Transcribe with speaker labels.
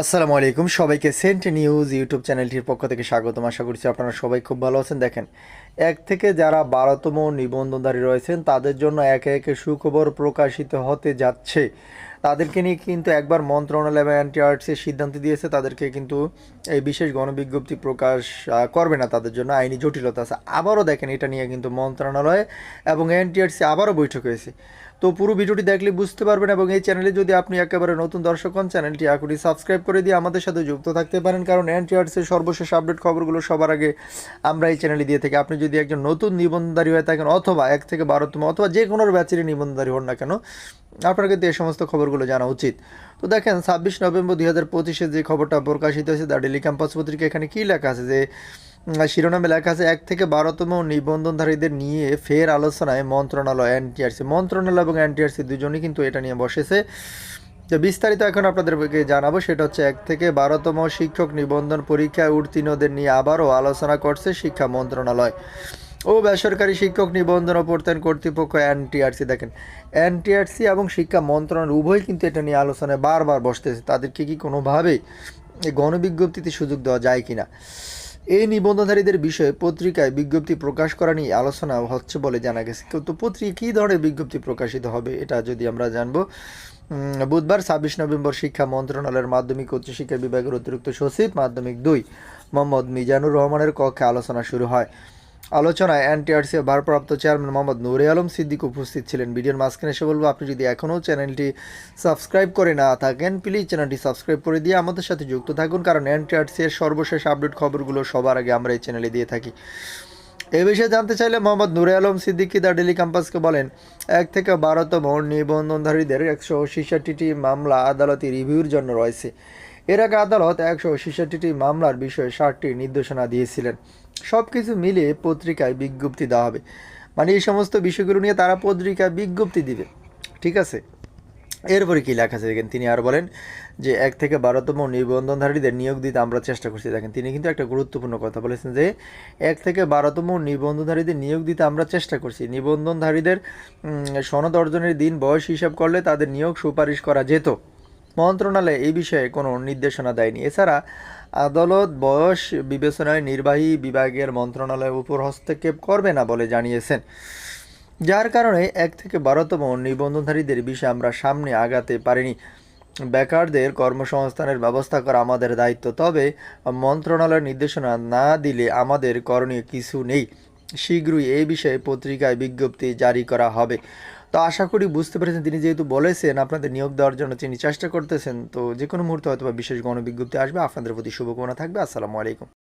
Speaker 1: আসসালামু আলাইকুম। সবাইকে সেন্ট নিউজ ইউটিউব চ্যানেলটির পক্ষ থেকে স্বাগতম। আশা করছি আপনারা সবাই খুব ভালো আছেন। দেখেন, এক থেকে যারা বারোতম নিবন্ধনধারী রয়েছেন, তাদের জন্য একে একে সুখবর প্রকাশিত হতে যাচ্ছে। তাদেরকে নিয়ে কিন্তু একবার মন্ত্রণালয় এবং এনটিআরসির সিদ্ধান্ত দিয়েছে, তাদেরকে কিন্তু এই বিশেষ গণবিজ্ঞপ্তি প্রকাশ করবে না তাদের জন্য, আইনি জটিলতা আছে। আবারও দেখেন, এটা নিয়ে কিন্তু মন্ত্রণালয় এবং অ্যান্টি এনটিআরসি আবারও বৈঠক হয়েছে। তো পুরো ভিডিওটি দেখলে বুঝতে পারবেন এবং এই চ্যানেলে যদি আপনি একেবারে নতুন দর্শক হন, চ্যানেলটি এখনই সাবস্ক্রাইব করে দিয়ে আমাদের সাথে যুক্ত থাকতে পারেন, কারণ এনটিআরসির সর্বশেষ আপডেট খবরগুলো সবার আগে আমরা এই চ্যানেলে দিয়ে থাকি। আপনি যদি একজন নতুন নিবন্ধনধারী হয়ে থাকেন, অথবা এক থেকে বারোতম অথবা যে কোনো ব্যাচেরই নিবন্ধনধারী হন না কেন আপনার কিন্তু এই সমস্ত খবরগুলো জানা উচিত। তো দেখেন, ছাব্বিশ নভেম্বর দুই হাজার পঁচিশে যে খবরটা প্রকাশিত হয়েছে, দ্য ডেলি ক্যাম্পাস পত্রিকা, এখানে কী লেখা আছে যে শিরোনামে লেখা আছে, এক থেকে বারোতম নিবন্ধনধারীদের নিয়ে ফের আলোচনায় মন্ত্রণালয়, এনটিআরসি। মন্ত্রণালয় এবং এনটিআরসি দুজনই কিন্তু এটা নিয়ে বসেছে। তো বিস্তারিত এখন আপনাদেরকে জানাব, সেটা হচ্ছে, এক থেকে বারোতম শিক্ষক নিবন্ধন পরীক্ষায় উত্তীর্ণদের নিয়ে আবারও আলোচনা করছে শিক্ষা মন্ত্রণালয়। ও বেসরকারি শিক্ষক নিবন্ধন ও প্রত্যয়ন কর্তৃপক্ষ এনটিআরসি। দেখেন, এনটিআরসি এবং শিক্ষা মন্ত্রণালয় উভয় কিন্তু এটা নিয়ে আলোচনায় বারবার বসতেছে। তাদেরকে কি কোনোভাবেই এই গণবিজ্ঞপ্তিতে সুযোগ দেওয়া যায় কিনা? এই নিবন্ধনধারীদের বিষয়ে পত্রিকায় বিজ্ঞপ্তি প্রকাশ করা নিয়ে আলোচনা হচ্ছে বলে জানা গেছে। তো পত্রিকা কী ধরনের বিজ্ঞপ্তি প্রকাশিত হবে এটা যদি আমরা জানব। বুধবার ছাব্বিশ নভেম্বর শিক্ষা মন্ত্রণালয়ের মাধ্যমিক উচ্চশিক্ষা বিভাগের অতিরিক্ত সচিব, মাধ্যমিক দুই মোহাম্মদ মিজানুর রহমানের কক্ষে আলোচনা শুরু হয়। আলোচনায় এনটিআরসি ভারপ্রাপ্ত চেয়ারম্যান মোহাম্মদ নুরে আলম সিদ্দিক উপস্থিত ছিলেন। ভিডিওর মাঝখানে এসে বলব, আপনি যদি এখনও চ্যানেলটি সাবস্ক্রাইব করে না থাকেন, প্লিজ চ্যানেলটি সাবস্ক্রাইব করে দিয়ে আমাদের সাথে যুক্ত থাকুন, কারণ এনটিআরসি এর সর্বশেষ আপডেট খবরগুলো সবার আগে আমরা এই চ্যানেলে দিয়ে থাকি। এ বিষয়ে জানতে চাইলে মোহাম্মদ নুরে আলম সিদ্দিকি দ্য ডেলি ক্যাম্পাসকে বলেন, এক থেকে বারোতম নিবন্ধনধারীদের একশো ছেষট্টিটি মামলা আদালতে রিভিউর জন্য রয়েছে। এর আগে আদালত একশো ছেষট্টিটি মামলার বিষয়ে ষাটটি নির্দেশনা দিয়েছিলেন। সব কিছু মিলিয়ে পত্রিকায় বিজ্ঞপ্তি দেওয়া হবে। মানে এই সমস্ত বিষয়গুলো নিয়ে তারা পত্রিকায় বিজ্ঞপ্তি দিবে। ঠিক আছে? এরপরে কি লেখা আছে? দেখেন, তিনি আর বলেন যে, এক থেকে বারোতম নিবন্ধনধারীদের নিয়োগ দিতে আমরা চেষ্টা করছি। দেখেন, তিনি কিন্তু একটা গুরুত্বপূর্ণ কথা বলেছেন যে, এক থেকে বারোতম নিবন্ধনধারীদের নিয়োগ দিতে আমরা চেষ্টা করছি। নিবন্ধনধারীদের সনদ অর্জনের দিন, বয়স হিসাব করলে তাদের নিয়োগ সুপারিশ করা যেত। মন্ত্রণালয় এই বিষয়ে কোনো নির্দেশনা দেয়নি। এছাড়া আদালত বয়স বিবেচনায় নির্বাহী বিভাগের মন্ত্রণালয়ের উপর হস্তক্ষেপ করবে না বলে জানিয়েছেন। যার কারণে এক থেকে বারোতম নিবন্ধনধারীদের বিষয়ে আমরা সামনে আগাতে পারিনি। বেকারদের কর্মসংস্থানের ব্যবস্থা করা আমাদের দায়িত্ব, তবে মন্ত্রণালয়ের নির্দেশনা না দিলে আমাদের করণীয় কিছু নেই। শীঘ্রই এই বিষয়ে পত্রিকায় বিজ্ঞপ্তি জারি করা হবে। তো আশা করি বুঝতে পেরেছেন, তিনি যেহেতু বলেছেন আপনাদের নিয়োগ দেওয়ার জন্য তিনি চেষ্টা করতেছেন, তো যে কোনো মুহূর্তে হয়তো বিশেষ গণবিজ্ঞপ্তি আসবে, আপনাদের প্রতি শুভকামনা থাকবে, আসসালামু আলাইকুম।